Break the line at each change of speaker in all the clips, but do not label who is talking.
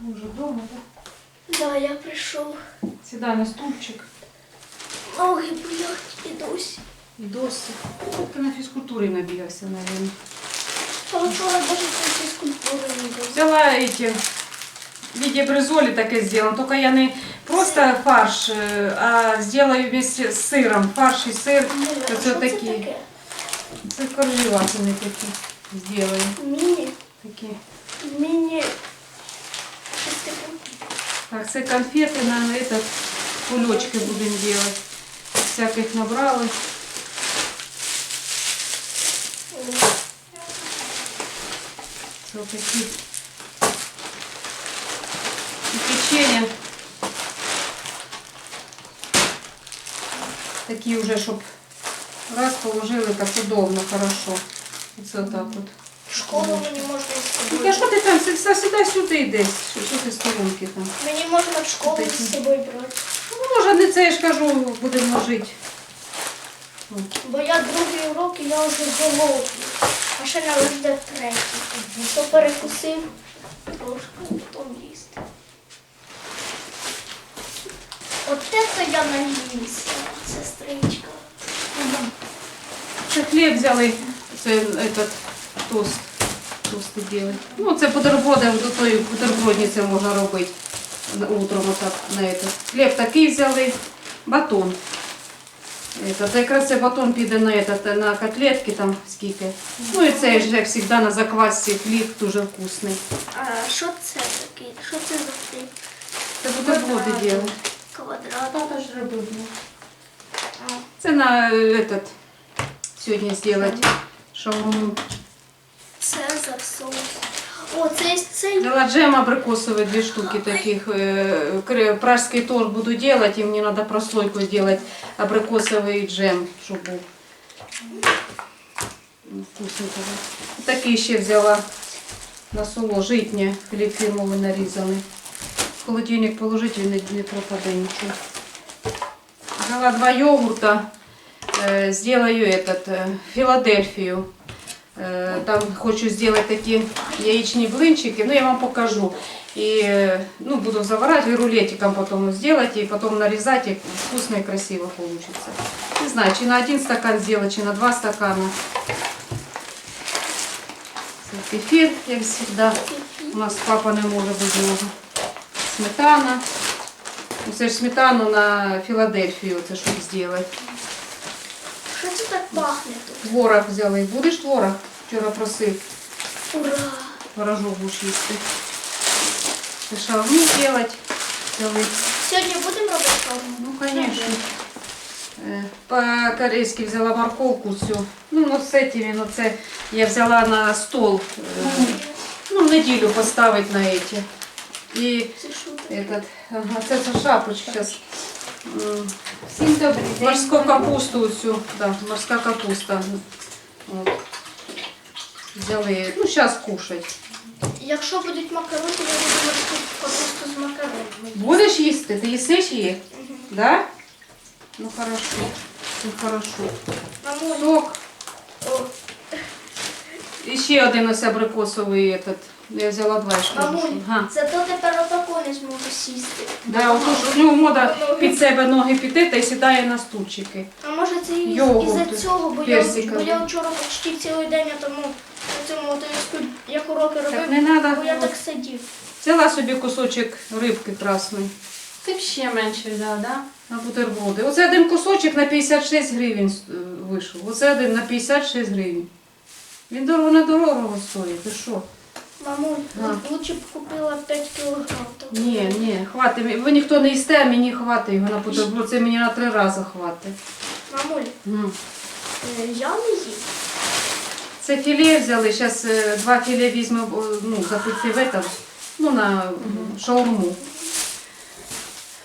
Ви вже вдома, так?
Да, я прийшов.
Сідай на стульчик
Ноги болять і досі.
і досі. Ти на фізкультурі набігався, мабуть.
А вчора навіть на фізкультуру не було.
Взяла эти бризоли таке сделано, только я не просто фарш, е, а сделаю вместе з сиром. Фарш і сир.
Міля, а
Оце
що це
такі.
таке?
Це коржіватини такі сделаю.
Міні.
Такі.
Міні. Щось таке.
Так, це конфети на этот кульочки будемо делать. Всяких набрали. Це такі. І печенье. Такі вже, щоб раз положили, так удобно, хорошо. Оце отак от.
В школу мені можна з собою.
а що ти там сюди, сюди, сюди йдеш? Що, що ти сторонки там?
Мені можна в школу з собою брати.
Ну, може, не це я ж кажу, будемо жити.
Бо я другий урок і я вже голодний. А ще не жде третій. То перекусив трошки, потім їсти. От це я наївся, сестричка.
Це хліб взяли, це этот, тост. Тости делать. Ну, це бутерброди, до тої бутербродниці можна робити на- утром отак на этот. Хліб такий взяли, батон. Этот, якраз цей батон піде на, этот, на котлетки там скільки. Ну і цей ж, як завжди, на заквасці хліб дуже вкусний.
А що це таке? Що це за хліб?
Це бутерброди делать.
Квадрат.
Папа ж робив.
А,
Це на е, этот, сьогодні зробити шаурму.
Цезар соус. О, це є цей.
Взяла джем абрикосовый, две штуки таких. э, кре- Пражский торт буду делать, и мне надо прослойку сделать абрикосовый джем, чтобы был вкусненько. Такий ще взяла на соло житнє, хліб фірмовий нарізаний. В холодильник положить, він не, не пропаде нічого. Взяла два йогурта, э, сделаю этот, э, Филадельфию. Э, Там хочу сделать такие яичные блинчики, ну я вам покажу. И ну, буду заворачивать рулетиком потом сделать и потом нарезать, и вкусно и красиво получится. Не знаю, чи на один стакан сделать, чи на два стакана. Кефир, як всегда. У нас папа не може без нього. Сметана. Ну, Це ж сметану на Філадельфію, це щоб зробити.
Що це так пахне тут?
Творог взяли. Будеш творог? Вчора просив.
Ура!
Творожок будеш їсти. Це шаурму делать. Взяли.
Сьогодні будемо робити шаурму?
Ну, конечно. Е, По-корейськи взяла морковку цю. Ну, ну з этими, ну це я взяла на стол. е, Ну, в неділю поставити на эти. І
Це що таке?
этот, ага, це це шапочка зараз.
Всім добрий день.
Морську капусту цю, да, морська капуста. От. Взяли, ну, зараз кушать.
Якщо будуть макарони, я буду морську капусту з макаронами.
Будеш їсти? Ти їсиш її? Да? Ну хорошо. Ну хорошо.
Мамуль,
Сок.
о,
І ще один ось абрикосовий этот. Я взяла два штуки.
мамуль,
Ага.
зато тепер отако не зможу сісти.
Да, отож, у нього мода під себе ноги піти та й сідає на стульчики.
А може це і із-за цього, бо я, бо я вчора почти цілий день я тому на цьому мотоїзку, як уроки
Так
робив,
не
бо я
треба.
так сидів.
Взяла собі кусочок рибки красної
Ти б ще менше взяв, да?
на бутерброди. Оце один кусочок на 56 гривень е, вийшов. Оце один на 56 гривень. Він дорого не дорого стоїть. Ти що?
Мамуль,
А.
лучше б купила 5 кілограм. того.
Ні, ні, хватить. Ви ніхто не їсте, а мені хватить його на бутерброд. Це мені на три рази хватить.
Мамуль,
М.
е, я не їм.
Це філе взяли, зараз два філе візьмемо о, ну, запекти в этом, ну, на шаурму.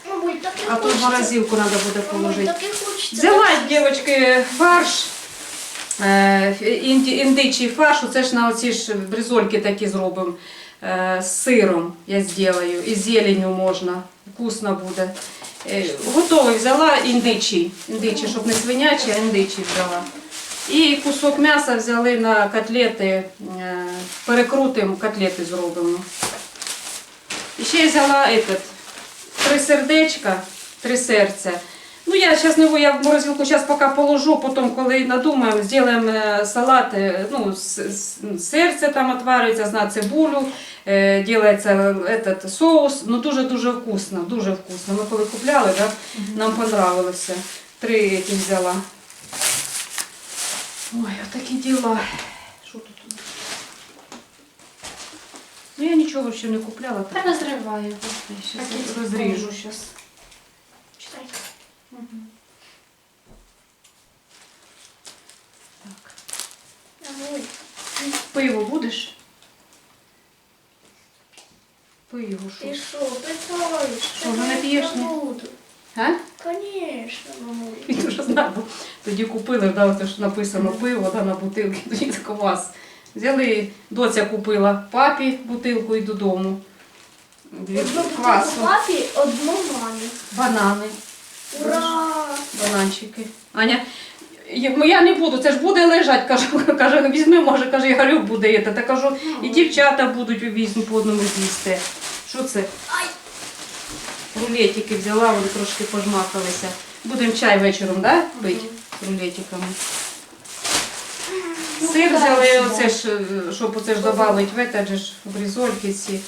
Мамуль, таке
А то в
хочеться.
морозилку треба буде
Мамуль,
положити.
таке хочеться.
Взяла, дівчатки, фарш, е, індичий фарш, оце ж на оці ж бризольки такі зробимо. е, З сиром я зроблю, і зеленю можна, вкусно буде. Е, Готовий взяла індичий, індичий, щоб не свинячий, а індичий взяла. І кусок м'яса взяли на котлети, е, перекрутимо, котлети зробимо. І ще взяла этот, три сердечка, три серця. Ну, я зараз не я в морозилку зараз поки положу, потім, коли надумаємо, зробимо е, салат, е, ну, с- с- серце там отварюється, на цибулю, е, делається этот соус, ну дуже-дуже вкусно, дуже вкусно. Ми коли купляли, да, нам понравилося. Три эти взяла. Ой, отакі діла. Що тут? Ну я нічого ще не купляла. Так.
розриваю
розріжу зараз. Так. Пиво будеш? Пиво що?
ти що, питаєш?
Що, вже не п'єш?
Я буду.
А?
Конечно, мамуль.
Він дуже знав, бо тоді купили, да, оце ж написано пиво да, на бутилці, тоді так вас. Взяли, доця купила папі бутилку і додому. Дві
Одну бутилку
квасу,
папі, одну мамі.
банани,
Ура!
бананчики. Аня, я я не буду, це ж буде лежать, кажу, каже, візьми, може, каже, Ігорюк буде їсти. Та кажу, і дівчата будуть візьму по одному з'їсти. Що це? Рулетики взяла, вони трошки пожмакалися. Будемо чай вечором, да, пити рулетиками.
Ну,
Сир взяли, оце ж, е, щоб оце ж додати в же ж в різольки ці.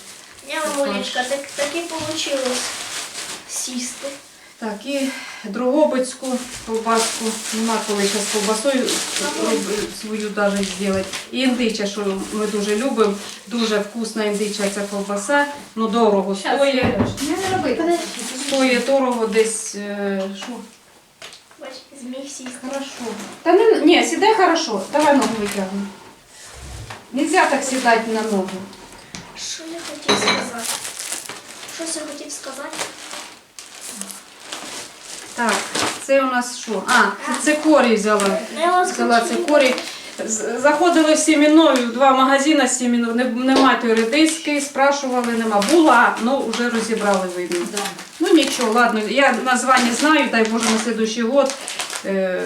Не, мамулечка, так, так і вийшло сісти.
Так, і Дрогобицьку колбаску. Нема коли зараз колбасою роб- свою навіть зробити. І індича, що ми дуже любимо. Дуже вкусна індича ця колбаса. Ну дорого стоїть. Стоїть дорого десь. е, Що?
Зміг сісти.
Хорошо. Та не, ні, сідай хорошо. Давай ногу витягну. Нельзя так сідати на ногу.
Що я хотів сказати? Щось я хотів сказати?
Так, це у нас що? А, це корі взяла. Взяла це корі. Заходили в сіміною, два магазини з сіміною, нема тої редиски, спрашували, нема. Була, але вже розібрали видно.
Да.
Ну нічого, ладно, я названня знаю, дай Боже на следующий год. Е,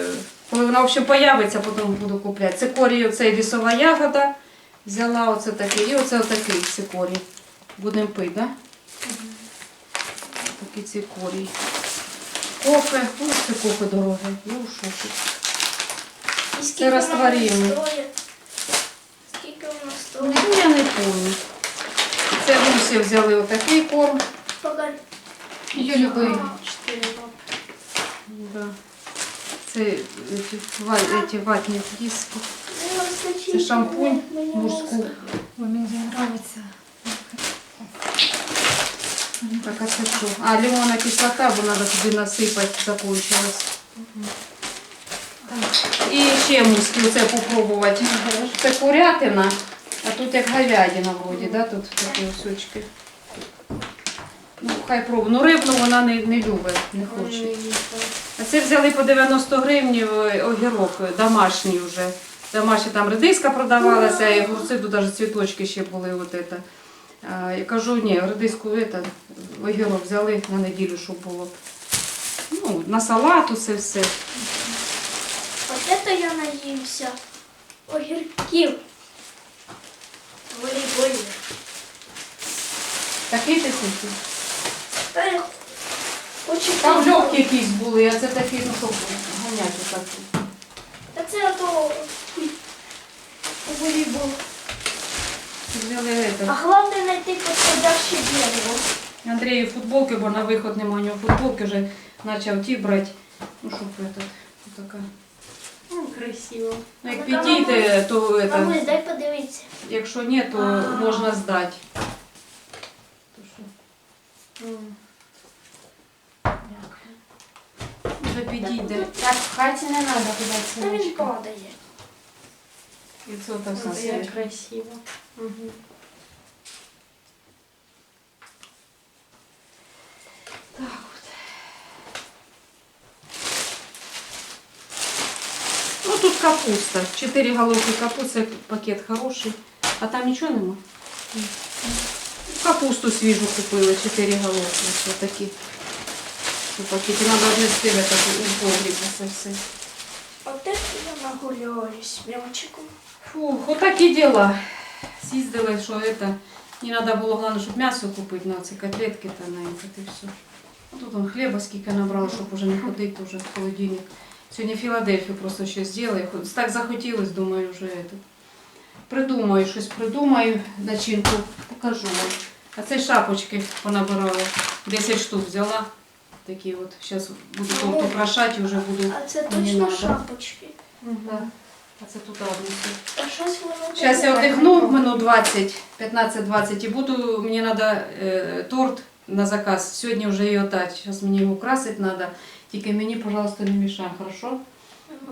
коли вона взагалі появиться, потім буду купляти. Це корі, оце лісова ягода. Взяла оце такий, і оце такий цикорій. Будемо пити, так? Да? Такий цикорій. Кофе, ось це кофе дороге, я у шокі.
І скільки воно
розтворимо.
стоїть? Скільки воно стоїть?
Ну, я не пам'ятаю. Це Русі взяли отакий корм.
Погоди.
Чотири роки.
Да. Це ці, ва- ці ватні диски. Це шампунь мужську.
Ой, мені подобається.
Так, а це що? А, лимонна кислота, бо треба туди насипати, закончилась. І ще муски оце попробувати. Це курятина, а тут як говядина вроді, да? тут такі осочки. Ну, хай пробує. Ну, рибну вона не, не любить, не хоче. А це взяли по 90 гривень огірок, домашній вже. Домашня там редиска продавалася, і огурці тут навіть цвіточки ще були. От это. А, я кажу, ні, редиску это, огірок взяли на неділю, щоб було. Ну, на салат усе все.
От це я наївся. Огірків. Волейбольних.
Такий ти?
Та я хочу
Там
піти.
якісь були, а це такі, ну що ганяти такі.
Та це ото волейбол.
Взяли
А
это.
головне знайти підходяще дерево.
Андрію футболки, бо на виход немає у нього футболки, вже почав ті брати. Ну, щоб это, така.
Ну, красиво.
Ну, як
Ну, та
підійде, то это,
Мамусь, дай подивитися.
якщо ні, то
А.
можна здати. То що,
М.
Вже підійде.
Так, в хаті не треба туди
Та він
ціночка.
падає.
І це так
Ну,
все.
Як красиво. Мгм.
Так от. Ну тут капуста. Чотири головки капусти, пакет хороший. А там нічого нема? Капусту свіжу купили, чотири головки. Ось такі. У пакеті треба віднести в этот, у погріб це все.
От це я нагуляюсь м'ячиком.
Фух, отакі діла. З'їздили, що это, Мені треба було головне, щоб м'ясо купити на ці котлетки та на це і все. Тут он хліба скільки набрала, щоб уже не ходити вже в холодильник. Сьогодні Філадельфію просто ще зроблю. Так захотілось, думаю, вже это. Придумаю, щось придумаю, начинку покажу вам. А це шапочки понабирала. 10 штук взяла. Такі от. Зараз буду украшати і вже буду.
А це точно шапочки.
Да. А це тут однесу.
А щось воно
Зараз я
таке.
минут 20, 15-20 і буду, мені треба е, торт на заказ. Сьогодні вже його дати. Зараз мені його красити треба. Тільки мені, пожалуйста, не мішай, хорошо?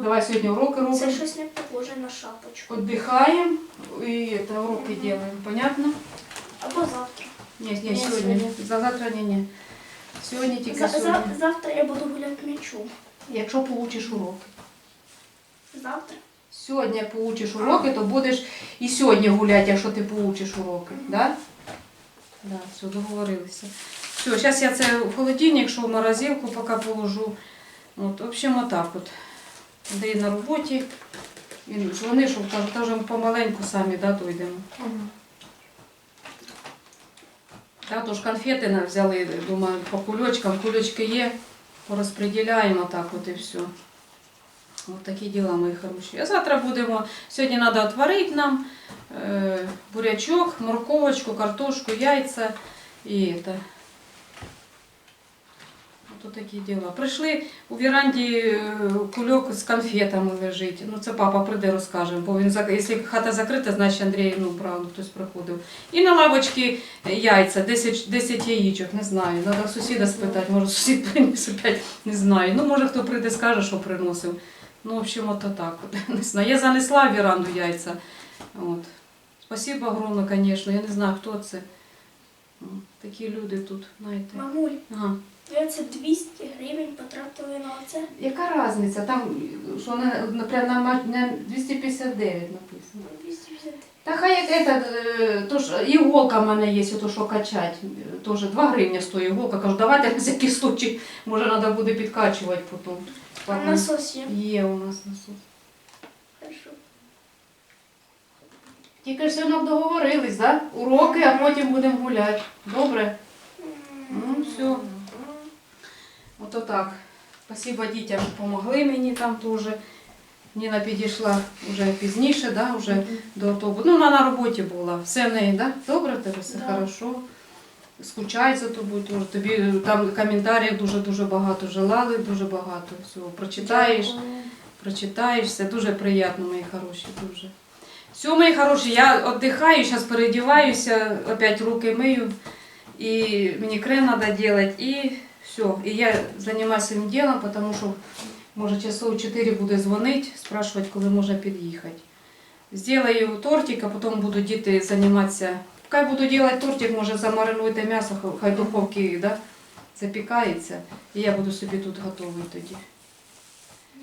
Давай сьогодні уроки
Це щось не похоже на шапочку.
Отдыхаем и это уроки делаем. Понятно?
Або завтра.
Ні, ні,
Ні,
сьогодні.
сьогодні.
За завтра ні, ні. Сьогодні тільки
За, за,
сьогодні.
завтра я буду гуляти м'ячу.
Якщо получиш уроки.
Завтра?
Сьогодні получиш уроки, то будеш і сьогодні гуляти, якщо ти получиш уроки. Да? Да, все, договорилися. Все, зараз я це в холодильник, що в морозилку поки положу. От, в общем, отак от. Андрій на роботі. Він дзвонив, що каже, помаленьку самі да, дойдемо. Да, тож конфети взяли, думаю, по кульочкам. Кульочки є, порозподіляємо так от і все. Ось такі діла, мої хороші. А завтра будемо, сьогодні треба отварити нам е, бурячок, морковочку, картошку, яйця і это. Ото такі діла. Прийшли у віранді е, кульок з конфетами лежить. Ну це папа прийде розкаже, бо він якщо хата закрита, значить Андрій, ну правда, хтось приходив. І на лавочці яйця, 10, 10 яєчок, не знаю. Треба сусіда спитати, може сусід приніс опять, не знаю. Ну, може хто прийде, скаже, що приносив. Ну, в общем, ото так. Не знаю. Я занесла в віранду яйця. От. Спасибо огромне, звісно. Я не знаю, хто це. Такі люди тут, знаєте.
Мамуль,
Ага.
це 200 гривень потратили на оце?
Яка різниця? Там, що на, на, ма- на 259 написано.
250.
Та хай як это, е, то ж іголка в мене є, ото що качать. е, Тоже 2 гривні стоїть іголка. Кажу, давайте на всякий случай, може треба буде підкачувати потім.
А насос є?
Є у нас насос.
Хорошо.
Тільки ж сьогодні договорились, да? Уроки, а потім будемо гуляти. Добре? Ну, все. Ото так. Спасибо дітям, що допомогли мені там теж. Ніна підійшла вже пізніше, да, вже до того. Ну, вона на роботі була. Все в неї, да? Добре в тебе, все
Да.
хорошо. Скучають за тобою теж. Тобі е, там коментарів дуже-дуже багато желали, дуже багато всього. Прочитаєш. прочитаєш, все дуже приємно, мої хороші, дуже. Все, мої хороші, я віддихаю, зараз переодіваюся, опять руки мию, і мені крем треба робити, і все. І я займаюся своїм ділом, тому що, може, часов 4 буде дзвонити, спрашувати, коли можна під'їхати. Сделаю тортик, а потім буду діти займатися. Поки буду робити тортик, може замаринуйте м'ясо, хай в духовці да, запікається, і я буду собі тут готовий тоді.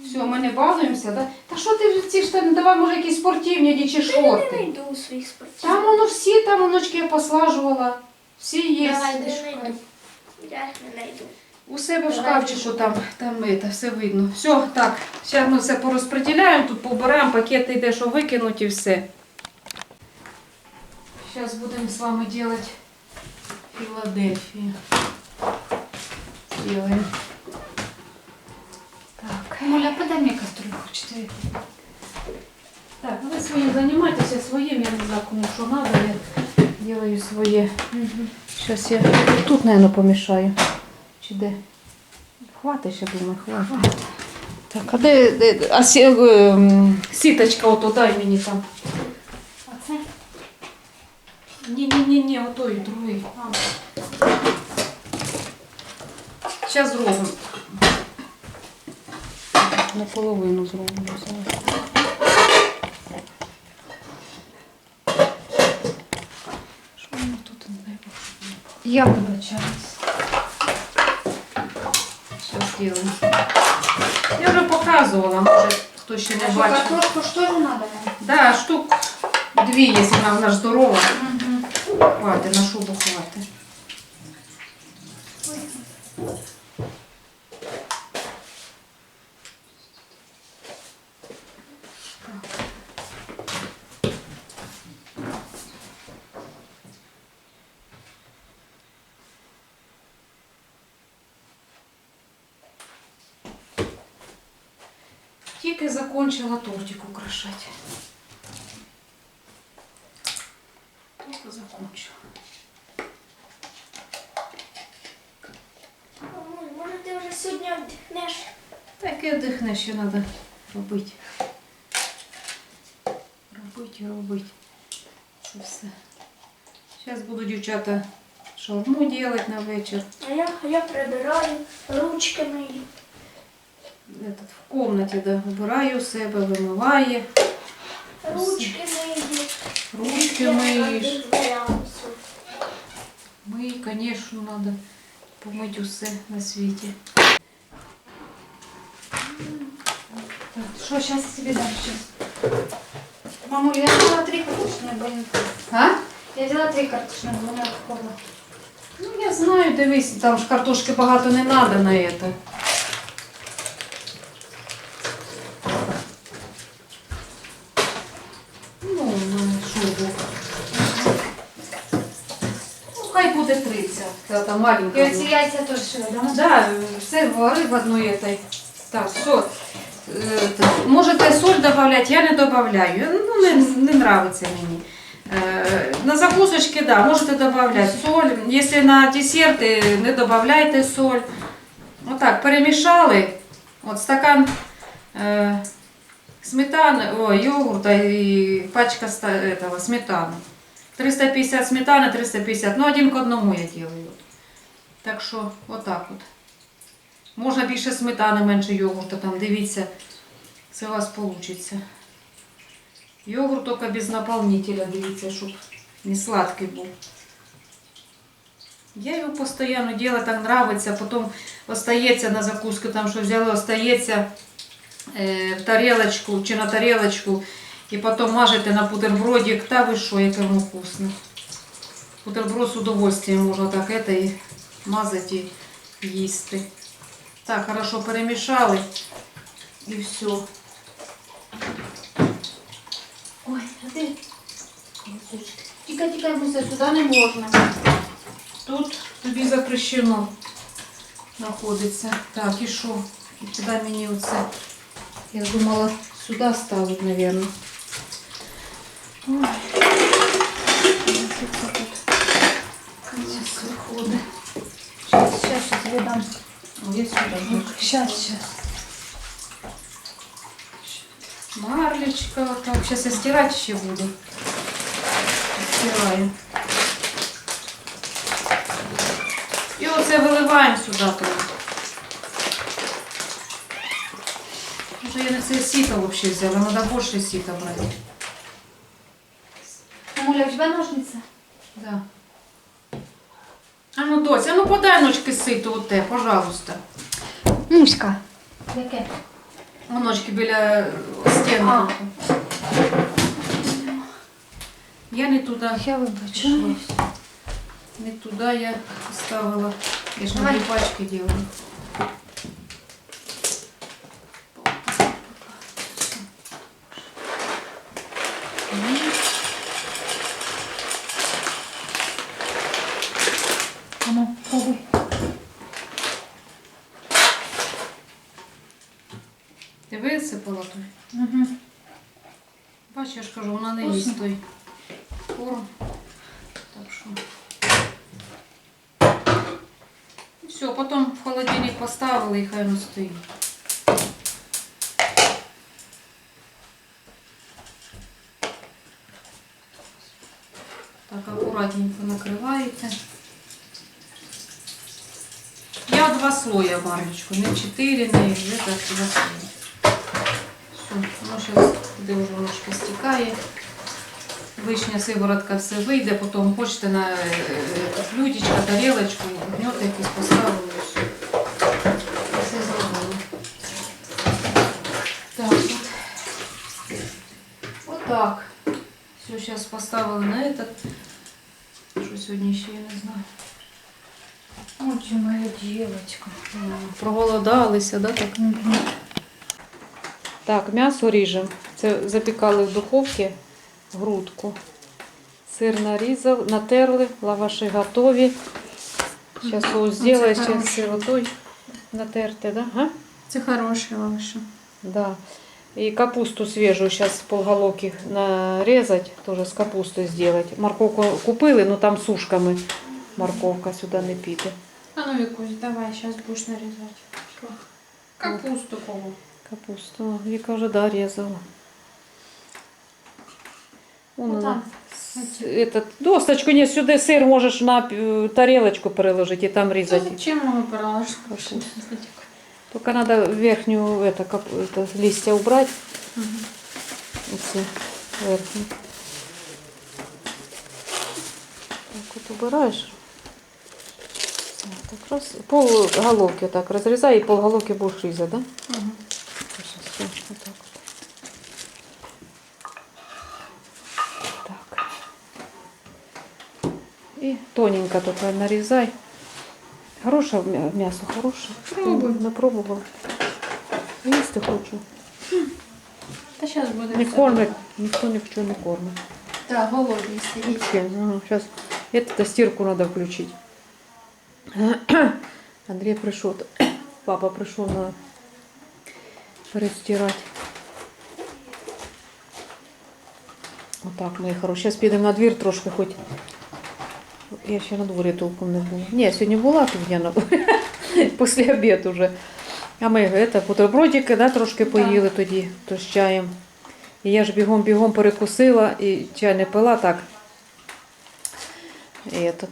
Все, ми не балуємося, да? Та що ти ці штани, давай, може, якісь спортивні чи
Я не
шорти.
знайду своїх спортів.
Там воно всі, там оночки я послажувала. Всі є.
Давай,
Я не знайду. Я не знайду.
У себе в що там, там це, все видно. Все, так, зараз ми все порозподіляємо, тут поберемо, пакети йде, що викинуть і все. Зараз будемо з вами робити Філадельфію. Делаем. Так.
Муля, подай мне кастрюльку 4.
Так, ну ви своїм займайтеся своїм, я не знаю, кому що треба, я делаю своє. Зараз я тут, мабуть, помішаю. Чи де? Хватить, я думаю, хватить. Так, а де, де а сі, ем, сіточка ото дай мені там. Ні, ні, ні, ні, ото і другий. Зараз зробимо. Наполовину зробимо зараз. Що воно тут не дай Бог, щоб не було?
Я вибачаюсь.
Сейчас сделаем. Я вже показувала, може хто ще не бачив.
Картошку что же надо?
Да, штук дві, якщо вона в нас здорова. Ладно, на шубу ховати. Тільки закончила тортик украшати. Таке дихне ще треба робити. Робити робити. Це все. Зараз буду дівчата шаурму робити на вечір.
А я, я прибираю, ручки мої.
Этот, в комнаті да, вбираю себе, вимиває,
Ручки мої.
ручки миєш. Мий, звісно, треба помити усе на світі.
Что сейчас тебе дам сейчас? Мамуль, я взяла три картошины блинка.
А?
Я взяла три картошины блинка кола.
Ну, я знаю, дивись, там ж картошки багато не треба на це. Ну, на шубу. Ну, хай буде 30. Це там маленька.
И
була.
эти яйца тоже шила, да?
Да, все вари в одной этой. Так, все. Можете соль добавлять, я не добавляю. Ну, не, не нравится мені. Е, На закусочки, да, можете добавлять соль. Якщо на десерти, не добавляйте соль. Отак, перемішали. От стакан е, сметани, о, йогурта і пачка этого, сметани. 350 сметани, 350. Ну, один к одному я делаю. Так що, отак от. Можна більше сметани, менше йогурту, там дивіться, це у вас вийде. Йогурт тільки без наповнителя, дивіться, щоб не сладкий був. Я його постійно делаю, так нравиться, потім остається на закуску, там що взяли, остається е, в тарелочку чи на тарелочку, і потім мажете на бутербродик, та ви що, яке воно вкусне. Бутерброд з удовольствием можна так это і мазати і їсти. Так, хорошо перемішали і все.
Ой, а ты... Тикай, тикай, Муся, сюда не можно.
Тут тобі запрещено знаходиться. Так, і що? І куди мені оце? Я думала сюди ставити, мабуть. Ой. Ось це тут. Ось виходить.
Сейчас, сейчас, сейчас тебе Сейчас, сейчас.
Марлечка, так, сейчас я стирать ще буду. Стираю. І оце виливаємо сюди. Може я не це сіто взагалі взяла, треба більше сіта брати.
Мамуля, у тебя ножницы?
Да. А ну, доця, ну подай ночки сито оте, пожалуйста.
Муська. Яке?
Оночки біля стіни. Я не туди.
Я вибачу.
Не туда я ставила. Я ж на пачки делаю.
А ну, пробуй.
Ти висипала той?
Угу.
Бачиш, я ж кажу, вона не
Вкусно.
їсть той корм. Так що. І все, потім в холодильник поставили і хай воно стоїть. Так, акуратненько накриваєте. Я два слоя барничку, не чотири, не вже так два слоя. Все, воно зараз де вже ножки стікає. Вишня, сиворотка все вийде, потім хочете на е, е, блюдечко, тарілочку, гнет якийсь поставили і все. Все зробили. Так, от. От так. Все, зараз поставили на этот. Що сьогодні ще я не знаю.
Ой, моя девочка.
Проголодалися, да, так? Так, м'ясо ріжемо. Це запікали в духовці грудку. Сир нарізав, натерли, лаваші готові. Зараз соус зробити,
хороше.
сир отой натерти, да? Га?
Це хороший лаваш.
Да. И капусту свежую сейчас полголовки нарезать, тоже с капустой сделать. Морковку купили, но там сушками морковка сюда не піде.
А ну, Викусь, давай, сейчас будешь нарезать. Капусту кого?
Капусту. Вика уже, да, резала. Вон
Вот
она.
там.
Этот, досточку не сюди сир можеш на тарелочку переложити і там різати.
Чем мы положим?
Капусту. Только надо верхнюю это, кап, это, листья убрать. Оце верхню. Так от убираєш. Все, Так раз. Пол головки так розрізай і пол головки будеш різати, да?
Мгм.
Сейчас все, вот так вот. Так. И тоненько только нарезай. Хорошее мя- мясо, хорошее.
Пробуй.
Не пробувала. Їсти хочу.
Да сейчас буду.
Не
всё.
кормить, ніхто ні в чому не кормить.
Да, голодный сидеть.
Сейчас это стирку надо включить. Андрей пришел. Папа пришел на перестирать. Отак, мої хороші. Зараз підемо на двір трошки хоч. Я ще на дворі толком не була. Ні, сьогодні була тут я на дворі. Після обіду вже. А ми это, бутербродики да, трошки поїли тоді, то з чаєм. І я ж бігом-бігом перекусила і чай не пила так. І этот,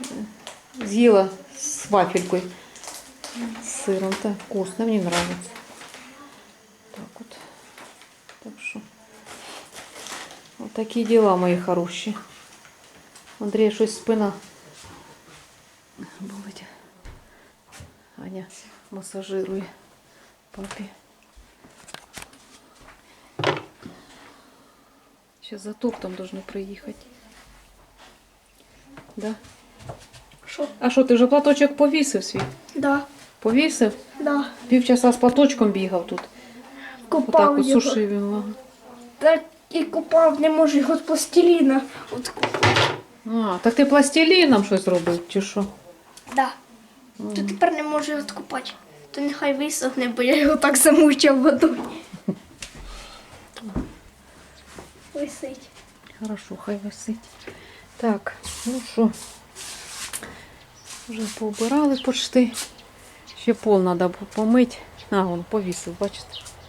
е, з'їла з вафелькою. З сиром. Так, вкусно, мені нравится. Так от. Так що. От такі діла мої хороші. Андрія щось спина болить. Аня масажирує папі. Сейчас за топтом должны приїхати. Да?
Що?
А що, ти вже платочок повісив свій?
Да,
Повісив?
да.
Півчаса з платочком бігав тут. Отак
Купав
от
його.
сушив його.
Та і купав, не можу його з пластиліна. От.
А, так ти пластиліном щось робив, чи що?
Да. То тепер не можу його откупати. То нехай висохне, бо я його так замучив водою. Висить.
Хорошо, хай висить. Так, ну що, вже поубирали почти. Ще пол треба помити. А, вон повісив, бачите,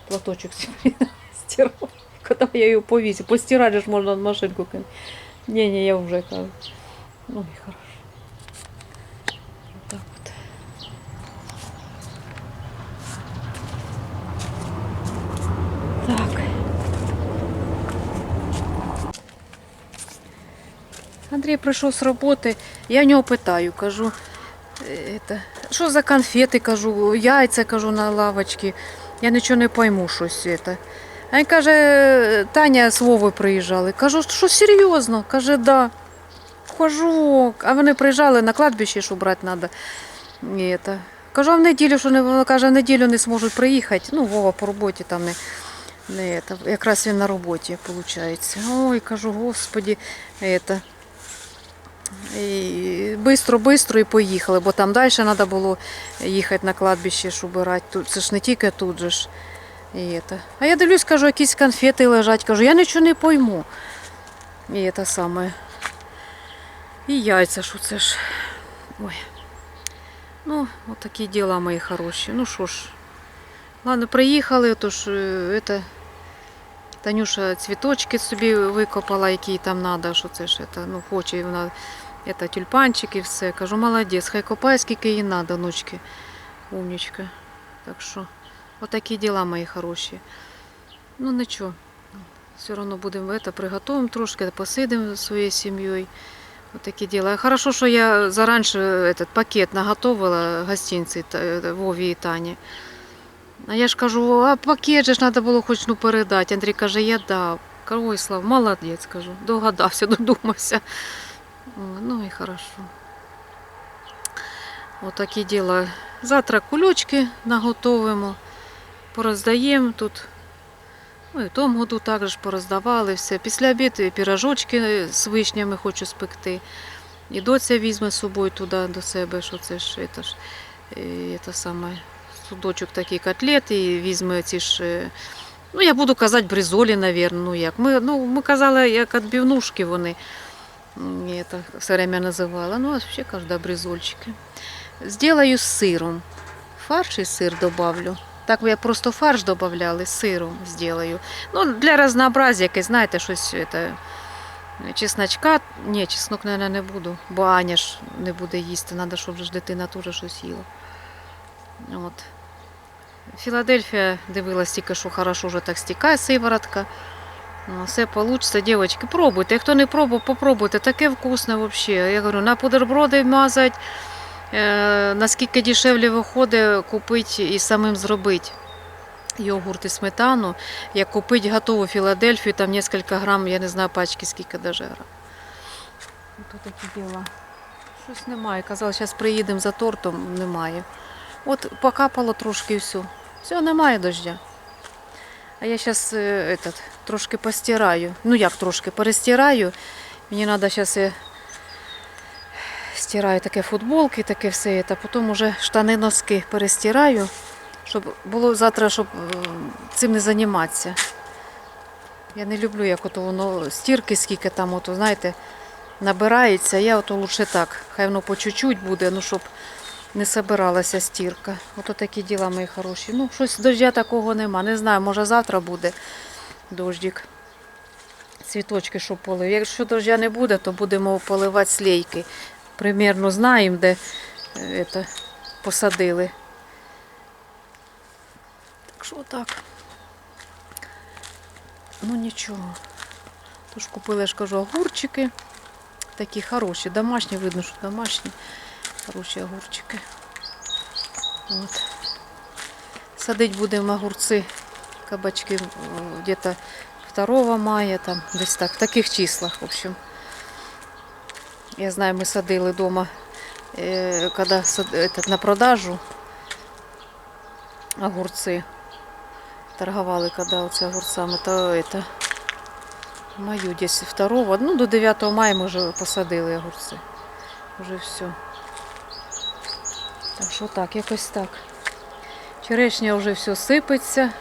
платочок стирав. Коли я його повісив, постирати ж можна на машинку кинути. Ні, ні, я вже кажу. Ну і хорошо. Так от. Так. Андрій прийшов з роботи, я в нього питаю, кажу, «Е, это, що за конфети, кажу, яйця кажу на лавочці. Я нічого не пойму щось. Это. А він каже, Таня з Вовою приїжджали. Кажу, що серйозно? Каже, да. Хожу, а вони приїжджали на кладбище, що брати треба. І это. Кажу, а в неділю, що не вона каже, в неділю не зможуть приїхати. Ну, Вова по роботі там не, не это. якраз він на роботі, виходить. Ой, кажу, господі, это. І бистро-бистро і поїхали, бо там далі треба було їхати на кладбище, щоб убирати. Тут, це ж не тільки тут же ж. І это. А я дивлюсь, кажу, якісь конфети лежать. Кажу, я нічого не пойму. І це саме. І яйця, що це ж. Ой. Ну, от такі діла мої хороші. Ну що ж. Ладно, приїхали, тож е, это, Танюша цвіточки собі викопала, які їй там треба, що це ж это, ну, хоче вона это, тюльпанчик і все. Кажу, молодець, хай копає, скільки їй треба, внучки. Умнічка. Так що, отакі діла мої хороші. Ну нічого. Все одно будемо это, приготуємо трошки, посидимо зі своєю сім'єю. Отакі діла. Хорошо, що я заранше этот пакет наготовила гостинці е, Вові і Тані. А я ж кажу, а пакет же ж треба було хоч ну передати. Андрій каже, я дав. Ой, Слав, молодець, кажу, догадався, додумався. Ну і хорошо. Отакі діла. Завтра кульочки наготовимо, пороздаємо тут. Ну і в тому году також пороздавали все. Після обіду пірожочки з вишнями хочу спекти. І доця візьме з собою туди до себе, що це ж, це ж е, це саме, судочок такий котлет, і візьме ці ж е, Ну, я буду казати бризолі, навірно, ну як. Ми, ну, ми казали, як відбивнушки вони. Це все время називала. Ну, а ще кажу, да, бризольчики. Сделаю з сиром. Фарш і сир добавлю. Так я просто фарш додавали, з сиром сделаю. Ну, для разнообразия, якесь, знаєте, щось это, чесночка. Ні, чеснок, мабуть, не буду, бо Аня ж не буде їсти. Треба, щоб ж дитина теж щось їла. От. Філадельфія дивилась тільки, що хорошо вже так стікає сиворотка. Ну, Все вийде, дівчатки, пробуйте. Хто не пробував, попробуйте. Таке вкусне взагалі. Я говорю, на бутерброди мазати, е, наскільки дешевле виходить, купити і самим зробити йогурт і сметану, як купити готову Філадельфію, там кілька грам, я не знаю пачки, скільки даже грам. Ось такі діла. Щось немає. Казали, зараз приїдемо за тортом, немає. От покапало трошки і все. Все, немає дождя. А я зараз этот, трошки постираю. Ну як трошки, перестираю. Мені треба зараз стираю таке футболки, таке все. Та потім вже штани носки перестираю, щоб було завтра, щоб е, цим не займатися. Я не люблю, як ото воно стірки, скільки там, ото, знаєте, набирається. Я ото лучше так. Хай воно по чуть-чуть буде, ну щоб не собиралася стірка. Ото такі діла мої хороші. Ну, щось дождя такого нема. Не знаю, може завтра буде дождик. Цвіточки, що полив. Якщо дождя не буде, то будемо поливати слейки. Примірно знаємо, де е, це, посадили. Так що так. Ну нічого. Тож купили, я ж кажу, огурчики. Такі хороші, домашні, видно, що домашні. Хороші огурчики. От. Садить будемо огурці, кабачки е, где-то 2 мая, там, десь так, в таких числах, в общем. Я знаю, ми садили вдома, коли сад- этот, на продажу огурці. Торговали, коли оце огурцами, то это, маю десь 2, ну до 9 мая ми вже посадили огурці. Вже все. Так що так, якось так. Черешня вже все сипеться.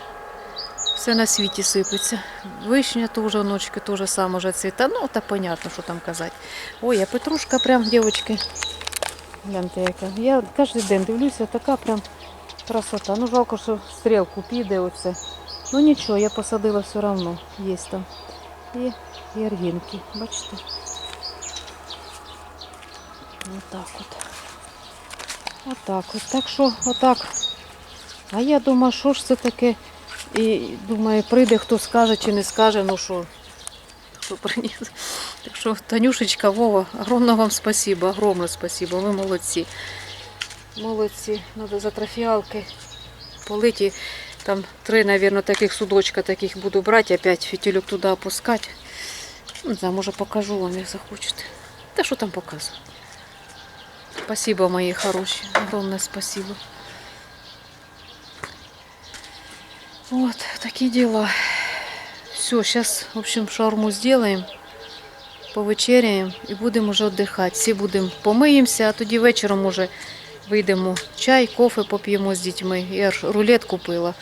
Все на світі сипеться. Вишня теж, ночки теж саме вже цвіта. Ну, та понятно, що там казати. Ой, а петрушка прям, дівчатки. Гляньте, яка. Я кожен день дивлюся, така прям красота. Ну, жалко, що стрілку піде оце. Ну нічого, я посадила все одно. Є там. І яргінки. Бачите? Отак от. Отак от. Так що, отак. А я думаю, що ж це таке? І думаю, прийде хто скаже чи не скаже, ну що, що приніс. Так що, Танюшечка, Вова, огромне вам спасибо, огромне спасибо, ви молодці. Молодці. Надо за трофіалки политі. Там три, мабуть, таких судочка таких буду брати, опять фітильок туди опускати. Не знаю, може покажу вам, як захочете. Та що там показувати? Спасибо, мои хорошие. Огромное спасибо. Вот, такие дела. Все, сейчас, в общем, шаурму сделаем, повечеряємо і будемо вже віддихати. Всі будемо помиємося, а тоді вечором уже вийдемо чай, кофе поп'ємо з дітьми. Я ж рулет купила.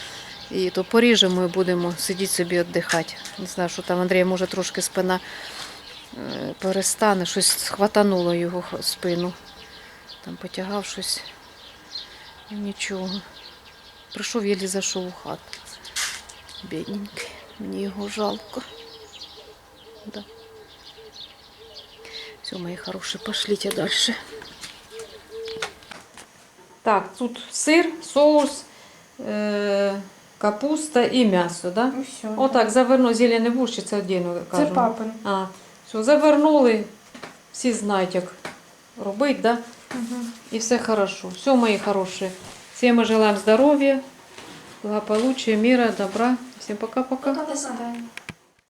І то поріжемо і будемо сидіти собі віддихати. Не знаю, що там Андрія, може трошки спина е, перестане, щось схватануло його спину. Там потягав щось. І нічого. Прийшов, єлі зайшов у хату. Бідненький. Мені його жалко. Да. Все, мої хороші, пошліть далі. Так, тут сир, соус, е- капуста і м'ясо, да?
Все.
Отак, заверну зелений борщ, це
Це
кажемо.
папин.
А, все, завернули. Всі знають, як робити, да?
Угу.
И все хорошо. Все, мои хорошие. Всем мы желаем здоровья, благополучия, мира, добра. Всем пока-пока.
До свидання.